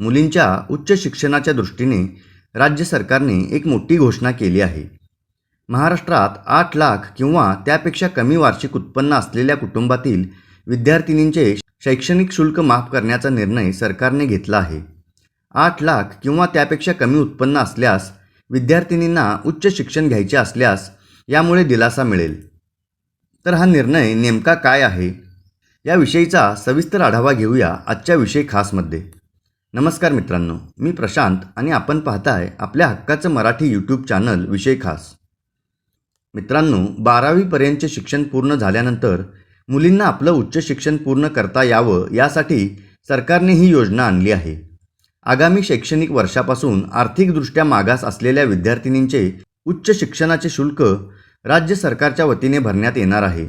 मुलींच्या उच्च शिक्षणाच्या दृष्टीने राज्य सरकारने एक मोठी घोषणा केली आहे. महाराष्ट्रात आठ लाख किंवा त्यापेक्षा कमी वार्षिक उत्पन्न असलेल्या कुटुंबातील विद्यार्थिनींचे शैक्षणिक शुल्क माफ करण्याचा निर्णय सरकारने घेतला आहे. आठ लाख किंवा त्यापेक्षा कमी उत्पन्न असल्यास विद्यार्थिनींना उच्च शिक्षण घ्यायचे असल्यास यामुळे दिलासा मिळेल. तर हा निर्णय नेमका काय आहे? याविषयीचा सविस्तर आढावा घेऊया आजच्या विषय खासमध्ये. नमस्कार मित्रांनो मी प्रशांत आणि आपण पाहताय आपल्या हक्काचं मराठी यूट्यूब चॅनल विषय खास. मित्रांनो बारावीपर्यंतचे शिक्षण पूर्ण झाल्यानंतर मुलींना आपलं उच्च शिक्षण पूर्ण करता यावं यासाठी सरकारने ही योजना आणली आहे. आगामी शैक्षणिक वर्षापासून आर्थिकदृष्ट्या मागास असलेल्या विद्यार्थिनींचे उच्च शिक्षणाचे शुल्क राज्य सरकारच्या वतीने भरण्यात येणार आहे.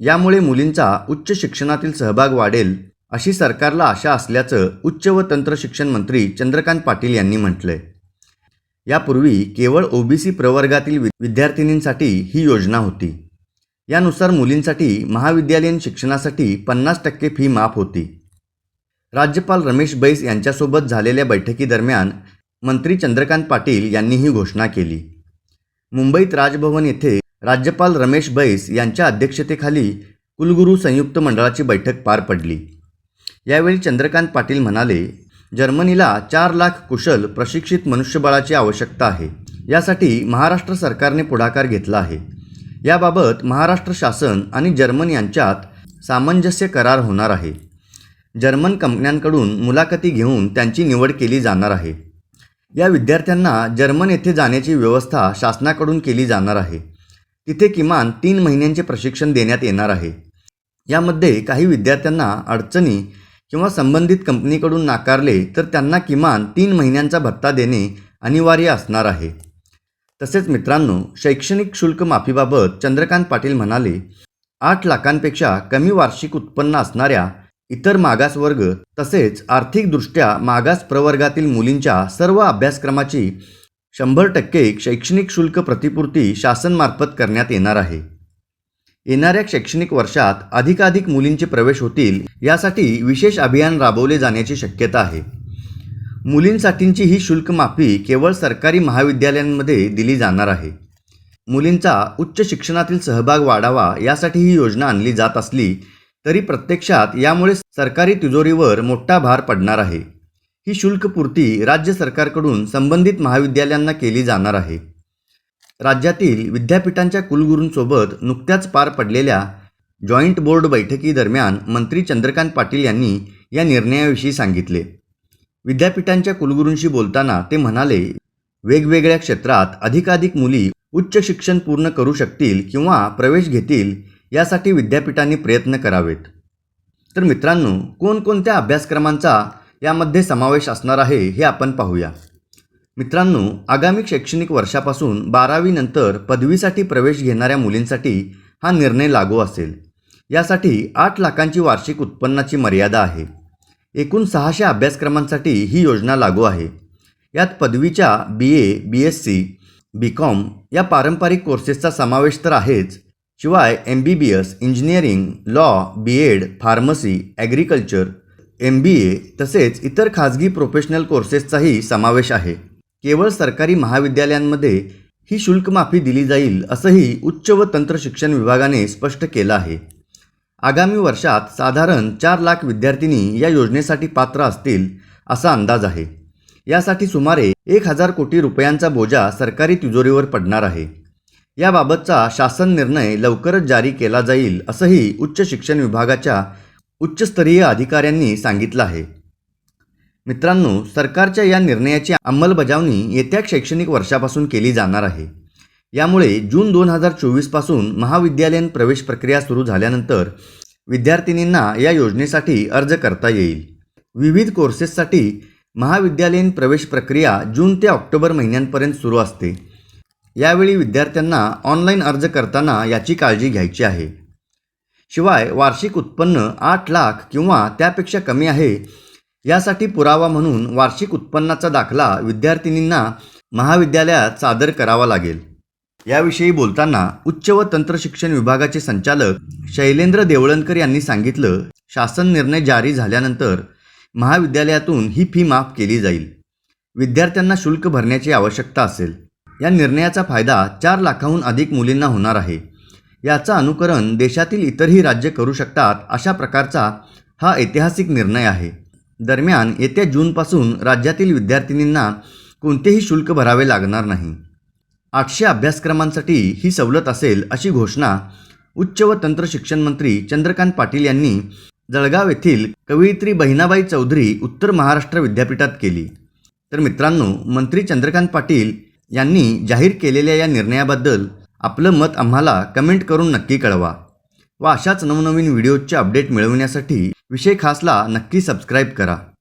यामुळे मुलींचा उच्च शिक्षणातील सहभाग वाढेल अशी सरकारला आशा असल्याचं उच्च व तंत्र शिक्षण मंत्री चंद्रकांत पाटील यांनी म्हटलंय. यापूर्वी केवळ ओबीसी प्रवर्गातील वि- विद्यार्थिनींसाठी ही योजना होती. यानुसार मुलींसाठी महाविद्यालयीन शिक्षणासाठी पन्नास टक्के फी माफ होती. राज्यपाल रमेश बैस यांच्यासोबत झालेल्या बैठकीदरम्यान मंत्री चंद्रकांत पाटील यांनी ही घोषणा केली. मुंबईत राजभवन येथे राज्यपाल रमेश बैस यांच्या अध्यक्षतेखाली कुलगुरू संयुक्त मंडळाची बैठक पार पडली. यावेळी चंद्रकांत पाटील म्हणाले जर्मनीला चार लाख कुशल प्रशिक्षित मनुष्यबळाची आवश्यकता आहे. यासाठी महाराष्ट्र सरकारने पुढाकार घेतला आहे. याबाबत महाराष्ट्र शासन आणि जर्मन यांच्यात सामंजस्य करार होणार आहे. जर्मन कंपन्यांकडून मुलाखती घेऊन त्यांची निवड केली जाणार आहे. या विद्यार्थ्यांना जर्मन येथे जाण्याची व्यवस्था शासनाकडून केली जाणार आहे. तिथे किमान तीन महिन्यांचे प्रशिक्षण देण्यात येणार आहे. यामध्ये काही विद्यार्थ्यांना अडचणी किंवा संबंधित कंपनीकडून नाकारले तर त्यांना किमान तीन महिन्यांचा भत्ता देणे अनिवार्य असणार आहे. तसेच मित्रांनो शैक्षणिक शुल्क माफीबाबत चंद्रकांत पाटील म्हणाले आठ लाखांपेक्षा कमी वार्षिक उत्पन्न असणाऱ्या इतर मागासवर्ग तसेच आर्थिकदृष्ट्या मागास प्रवर्गातील मुलींच्या सर्व अभ्यासक्रमाची शंभर टक्के शैक्षणिक शुल्क प्रतिपूर्ती शासनमार्फत करण्यात येणार आहे. येणाऱ्या शैक्षणिक वर्षात अधिकाधिक मुलींचे प्रवेश होतील यासाठी विशेष अभियान राबवले जाण्याची शक्यता आहे. मुलींसाठींची ही शुल्क माफी केवळ सरकारी महाविद्यालयांमध्ये दिली जाणार आहे. मुलींचा उच्च शिक्षणातील सहभाग वाढावा यासाठी ही योजना आणली जात असली तरी प्रत्यक्षात यामुळे सरकारी तिजोरीवर मोठा भार पडणार आहे. ही शुल्कपूर्ती राज्य सरकारकडून संबंधित महाविद्यालयांना केली जाणार आहे. राज्यातील विद्यापीठांच्या कुलगुरूंसोबत नुकत्याच पार पडलेल्या जॉईंट बोर्ड बैठकीदरम्यान मंत्री चंद्रकांत पाटील यांनी या निर्णयाविषयी सांगितले. विद्यापीठांच्या कुलगुरूंशी बोलताना ते म्हणाले वेगवेगळ्या क्षेत्रात अधिकाधिक मुली उच्च शिक्षण पूर्ण करू शकतील किंवा प्रवेश घेतील यासाठी विद्यापीठांनी प्रयत्न करावेत. तर मित्रांनो कोणकोणत्या अभ्यासक्रमांचा यामध्ये समावेश असणार आहे हे आपण पाहूया. मित्रांनो आगामी शैक्षणिक वर्षापासून बारावीनंतर पदवीसाठी प्रवेश घेणाऱ्या मुलींसाठी हा निर्णय लागू असेल. यासाठी आठ लाखांची वार्षिक उत्पन्नाची मर्यादा आहे. एकूण सहाशे अभ्यासक्रमांसाठी ही योजना लागू आहे. यात पदवीच्या B A B S C B com या पारंपरिक कोर्सेसचा समावेश तर आहेच. शिवाय M B B S engineering law B ed pharmacy agriculture M B A तसेच इतर खाजगी प्रोफेशनल कोर्सेसचाही समावेश आहे. केवळ सरकारी महाविद्यालयांमध्ये ही शुल्क माफी दिली जाईल असंही उच्च व तंत्र शिक्षण विभागाने स्पष्ट केलं आहे. आगामी वर्षात साधारण चार लाख विद्यार्थिनी या योजनेसाठी पात्र असतील असा अंदाज आहे. यासाठी सुमारे एक हजार कोटी रुपयांचा बोजा सरकारी तिजोरीवर पडणार आहे. याबाबतचा शासन निर्णय लवकरच जारी केला जाईल असंही उच्च शिक्षण विभागाच्या उच्चस्तरीय अधिकाऱ्यांनी सांगितलं आहे. मित्रांनो सरकारच्या या निर्णयाची अंमलबजावणी येत्या शैक्षणिक वर्षापासून केली जाणार आहे. यामुळे जून दोन हजार चोवीसपासून महाविद्यालयीन प्रवेश प्रक्रिया सुरू झाल्यानंतर विद्यार्थिनींना या योजनेसाठी अर्ज करता येईल. विविध कोर्सेससाठी महाविद्यालयीन प्रवेश प्रक्रिया जून ते ऑक्टोबर महिन्यांपर्यंत सुरू असते. यावेळी विद्यार्थ्यांना ऑनलाईन अर्ज करताना याची काळजी घ्यायची आहे. शिवाय वार्षिक उत्पन्न आठ लाख किंवा त्यापेक्षा कमी आहे यासाठी पुरावा म्हणून वार्षिक उत्पन्नाचा दाखला विद्यार्थिनींना महाविद्यालयात सादर करावा लागेल. याविषयी बोलताना उच्च व तंत्र शिक्षण विभागाचे संचालक शैलेंद्र देवळणकर यांनी सांगितलं शासन निर्णय जारी झाल्यानंतर महाविद्यालयातून ही फी माफ केली जाईल. विद्यार्थ्यांना शुल्क भरण्याची आवश्यकता असेल. या निर्णयाचा फायदा चार लाखाहून अधिक मुलींना होणार आहे. याचं अनुकरण देशातील इतरही राज्य करू शकतात अशा प्रकारचा हा ऐतिहासिक निर्णय आहे. दरम्यान येत्या जूनपासून राज्यातील विद्यार्थिनींना कोणतेही शुल्क भरावे लागणार नाही. आठशे अभ्यासक्रमांसाठी ही सवलत असेल अशी घोषणा उच्च व तंत्र शिक्षण मंत्री चंद्रकांत पाटील यांनी जळगाव येथील कवयित्री बहिणाबाई चौधरी उत्तर महाराष्ट्र विद्यापीठात केली. तर मित्रांनो मंत्री चंद्रकांत पाटील यांनी जाहीर केलेल्या या निर्णयाबद्दल आपलं मत आम्हाला कमेंट करून नक्की कळवा व अशाच नवनवीन व्हिडिओचे अपडेट मिळवण्यासाठी विषय खासला नक्की सबस्क्राईब करा.